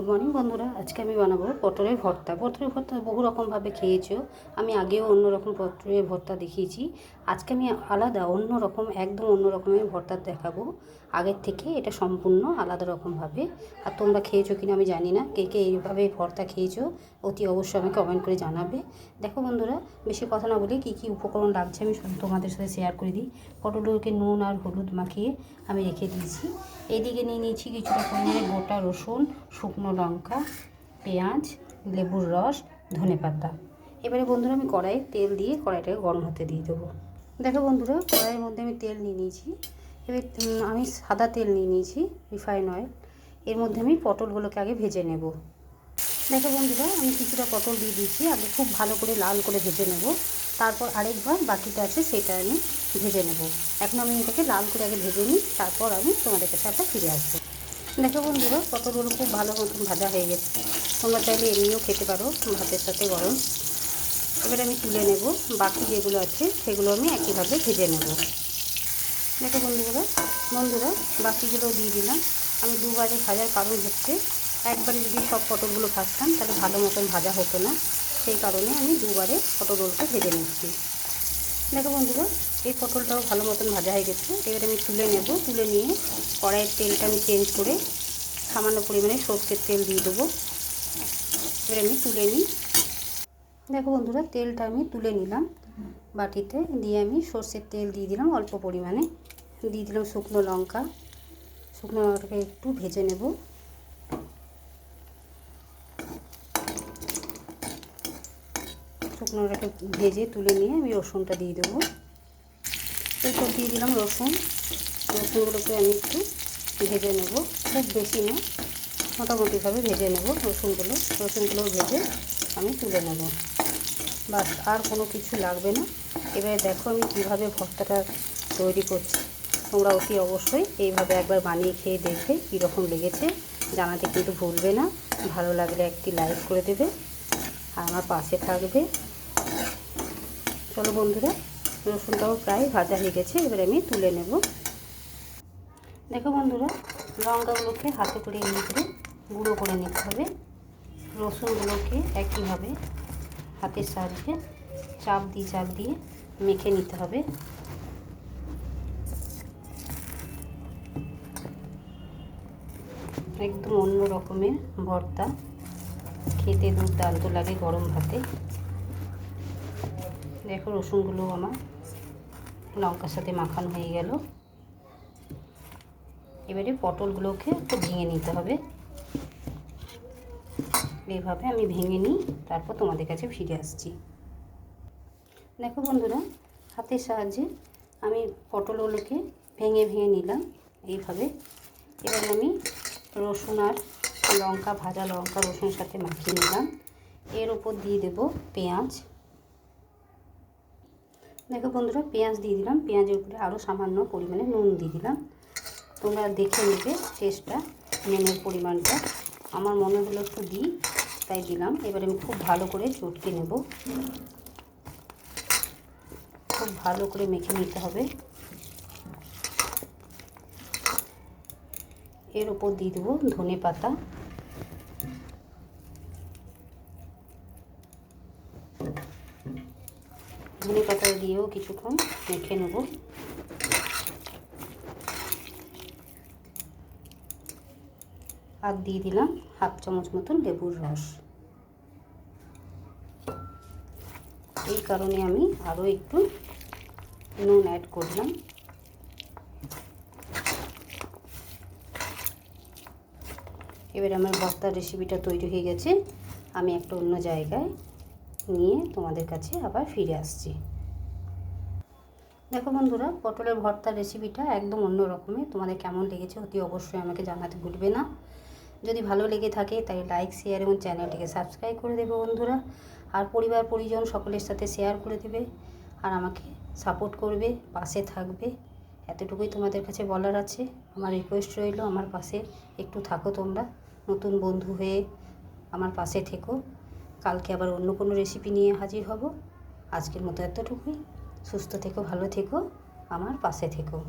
Good morning বন্ধুরা। আজকে আমি বানাবো পটলের ভর্তা। পটলের ভর্তা বহু রকমভাবে খেয়েছো। আমি আগেও অন্য রকম পটলের ভর্তা দেখিয়েছি। আজকে আমি আলাদা, অন্য রকম, একদম অন্য রকমের ভর্তা দেখাবো। আগের থেকে এটা সম্পূর্ণ আলাদা রকমভাবে। আর তোমরা খেয়েছো কিনা আমি জানি না। কে কে এইভাবে ভর্তা খেয়েছো, অতি অবশ্যই আমাকে কমেন্ট করে জানাবে। দেখো বন্ধুরা, বেশি কথা না বলে কী কী উপকরণ লাগছে আমি তোমাদের সাথে শেয়ার করে দিই। পটলগুলোকে নুন আর হলুদ মাখিয়ে আমি রেখে দিয়েছি। এইদিকে নিয়ে নিয়েছি কিছুটা পরিমাণে গোটা রসুন, শুকনো লঙ্কা, পেঁয়াজ, লেবুর রস, ধনে পাতা। এবারে বন্ধুরা আমি কড়াইয়ে তেল দিয়ে কড়াইটাকে গরম হতে দিয়ে দেবো। দেখো বন্ধুরা, কড়াইয়ের মধ্যে আমি তেল নিয়ে নিয়েছি। এবার আমি সাদা তেল নিয়ে নিয়েছি, রিফাইন অয়েল। এর মধ্যে আমি পটলগুলোকে আগে ভেজে নেব। দেখো বন্ধুরা, আমি কিছুটা পটল দিয়ে দিয়েছি, আগে খুব ভালো করে লাল করে ভেজে নেব। তারপর আরেকবার বাকিটা আছে, সেটা আমি ভেজে নেব। এখন আমি এটাকে লাল করে আগে ভেজে নিই, তারপর আমি তোমাদের কাছে আবার ফিরে আসব। দেখো বন্ধুরা পটলগুলো খুব ভালো মতন ভাজা হয়ে গেছে। তোমরা চাইলে এমনিও খেতে পারো ভাতের সাথে গরম। এবার আমি তুলে নেব, বাকি যেগুলো আছে সেগুলো আমি একইভাবে ভেজে নেব। দেখো বন্ধুরা বন্ধুরা, বাকিগুলো দিয়ে দিলাম। আমি দুবারে ভাজার কারণ হচ্ছে, একবারে যদি সব পটলগুলো ভাজতাম, তাহলে ভালো মতন ভাজা হতো না। সেই কারণে আমি দুবারে পটলটা ভেজে নিচ্ছি। দেখো বন্ধুরা, এই পটলটাও ভালো মতন ভাজা হয়ে গেছে। এবার আমি তুলে নেব। তুলে নিয়ে কড়াইয়ের তেলটা আমি চেঞ্জ করে সামান্য পরিমাণে সর্ষের তেল দিয়ে দেবো। এবার আমি তুলে নিই। দেখো বন্ধুরা, তেলটা আমি তুলে নিলাম। বাটিতে দিয়ে আমি সর্ষের তেল দিয়ে দিলাম, অল্প পরিমাণে। দিয়ে দিলাম শুকনো লঙ্কা। শুকনো লঙ্কাটাকে একটু ভেজে নেব। শুকনো লঙ্কাটাকে ভেজে তুলে নিয়ে আমি রসুনটা দিয়ে দেবো। এরপর দিয়ে দিলাম রসুন। রসুনগুলোকে আমি একটু ভেজে নেব। খুব বেশি না, মোটামুটিভাবে ভেজে নেব রসুনগুলো। রসুনগুলো ভেজে আমি তুলে নেব। বাস, আর কোনো কিছু লাগবে না। এবারে দেখো আমি কীভাবে ভর্তাটা তৈরি করছি। তোমরা অতি অবশ্যই এইভাবে একবার বানিয়ে খেয়ে দেখবে কীরকম লেগেছে। জানাতে কিন্তু ভুলবে না। ভালো লাগলে একটি লাইক করে দেবে। আর আমার পাশে থাকবে। চলো বন্ধুরা, রসুনটাও প্রায় ভাজা হয়ে গেছে, এবার আমি তুলে নেব। দেখো বন্ধুরা, লঙ্কাগুলোকে হাতে করে করে গুঁড়ো করে নিতে হবে। রসুনগুলোকে একইভাবে হাতের সাহায্যে চাপ দিয়ে চাপ দিয়ে মেখে নিতে হবে। একদম অন্য রকমের ভর্তা। খেতে দুর্দান্ত লাগে গরম ভাতে। দেখো রসুনগুলো আমার লঙ্কার সাথে মাখানো হয়ে গেল। এবারে পটলগুলোকে একটু ভেঙে নিতে হবে। এইভাবে আমি ভেঙে নিই, তারপর তোমাদের কাছে ফিরে আসছি। দেখো বন্ধুরা, হাতের সাহায্যে আমি পটলগুলোকে ভেঙে ভেঙে নিলাম এইভাবে। এবার আমি রসুন আর লঙ্কা, ভাজা লঙ্কা রসুনের সাথে মাখিয়ে নিলাম। এর ওপর দিয়ে দেব পেঁয়াজ। দেখো বন্ধুরা, পেঁয়াজ দিয়ে দিলাম। পেঁয়াজের উপরে আরও সামান্য পরিমাণে নুন দিয়ে দিলাম। তোমরা দেখে নেবে টেস্টটা নুনের পরিমাণটা। আমার মনে হলো একটু দিই, তাই দিলাম। এবার আমি খুব ভালো করে চটকে নেব। খুব ভালো করে মেখে নিতে হবে। এর ওপর দিয়ে দেবো ধনে পাতা। ধনে পাতা দিয়েও কিছুক্ষণ মেখে নেব। আর দিয়ে দিলাম হাফ চামচ মতন লেবুর রস। এই কারণে আমি আরও একটু নুন অ্যাড করলাম। এবার আমার ভর্তার রেসিপিটা তৈরি হয়ে গেছে। আমি একটা অন্য জায়গায় নিয়ে তোমাদের কাছে আবার ফিরে আসছি। দেখো বন্ধুরা, পটলের ভর্তার রেসিপিটা একদম অন্য রকমের। তোমাদের কেমন লেগেছে অতি অবশ্যই আমাকে জানাতে ভুলবে না। যদি ভালো লেগে থাকে তাই লাইক শেয়ার এবং চ্যানেলটিকে সাবস্ক্রাইব করে দেবে বন্ধুরা। আর পরিবার, পরিজন সকলের সাথে শেয়ার করে দেবে। আর আমাকে সাপোর্ট করবে, পাশে থাকবে। এতটুকুই তোমাদের কাছে বলার আছে। আমার রিকোয়েস্ট রইল, আমার পাশে একটু থাকো তোমরা। নতুন বন্ধু হয়ে আমার পাশে থেকো। কালকে আবার অন্য কোনো রেসিপি নিয়ে হাজির হব। আজকের মতো এতটুকুই। সুস্থ থেকো, ভালো থেকো, আমার পাশে থেকো।